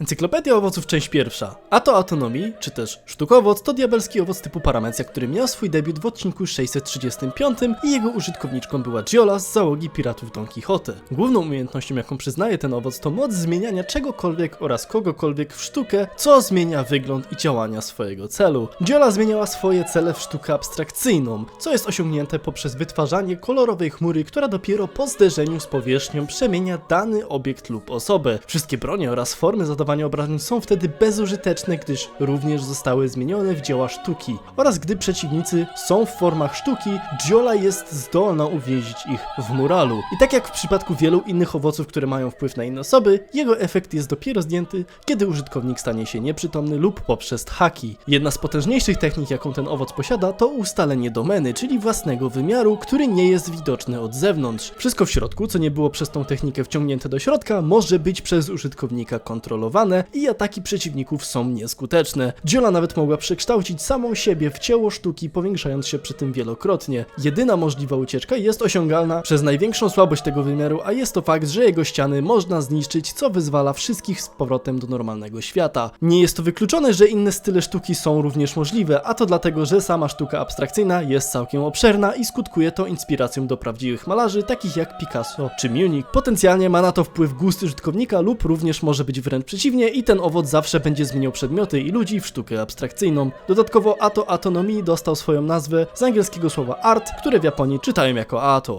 Encyklopedia owoców, część pierwsza. Ato autonomii, czy też sztukowoc, to diabelski owoc typu paramecja, który miał swój debiut w odcinku 635 i jego użytkowniczką była Giola z załogi piratów Don Quixote. Główną umiejętnością, jaką przyznaje ten owoc, to moc zmieniania czegokolwiek oraz kogokolwiek w sztukę, co zmienia wygląd i działania swojego celu. Giola zmieniała swoje cele w sztukę abstrakcyjną, co jest osiągnięte poprzez wytwarzanie kolorowej chmury, która dopiero po zderzeniu z powierzchnią przemienia dany obiekt lub osobę. Wszystkie bronie oraz formy obrażeń są wtedy bezużyteczne, gdyż również zostały zmienione w dzieła sztuki. Oraz gdy przeciwnicy są w formach sztuki, Giola jest zdolna uwięzić ich w muralu. I tak jak w przypadku wielu innych owoców, które mają wpływ na inne osoby, jego efekt jest dopiero zdjęty, kiedy użytkownik stanie się nieprzytomny lub poprzez haki. Jedna z potężniejszych technik, jaką ten owoc posiada, to ustalenie domeny, czyli własnego wymiaru, który nie jest widoczny od zewnątrz. Wszystko w środku, co nie było przez tą technikę wciągnięte do środka, może być przez użytkownika kontrolowane i ataki przeciwników są nieskuteczne. Dziola nawet mogła przekształcić samą siebie w ciało sztuki, powiększając się przy tym wielokrotnie. Jedyna możliwa ucieczka jest osiągalna przez największą słabość tego wymiaru, a jest to fakt, że jego ściany można zniszczyć, co wyzwala wszystkich z powrotem do normalnego świata. Nie jest to wykluczone, że inne style sztuki są również możliwe, a to dlatego, że sama sztuka abstrakcyjna jest całkiem obszerna i skutkuje to inspiracją do prawdziwych malarzy, takich jak Picasso czy Munich. Potencjalnie ma na to wpływ gust użytkownika lub również może być wręcz przeciwnie i ten owoc zawsze będzie zmieniał przedmioty i ludzi w sztukę abstrakcyjną. Dodatkowo Ato Autonomii dostał swoją nazwę z angielskiego słowa art, które w Japonii czytają jako Ato.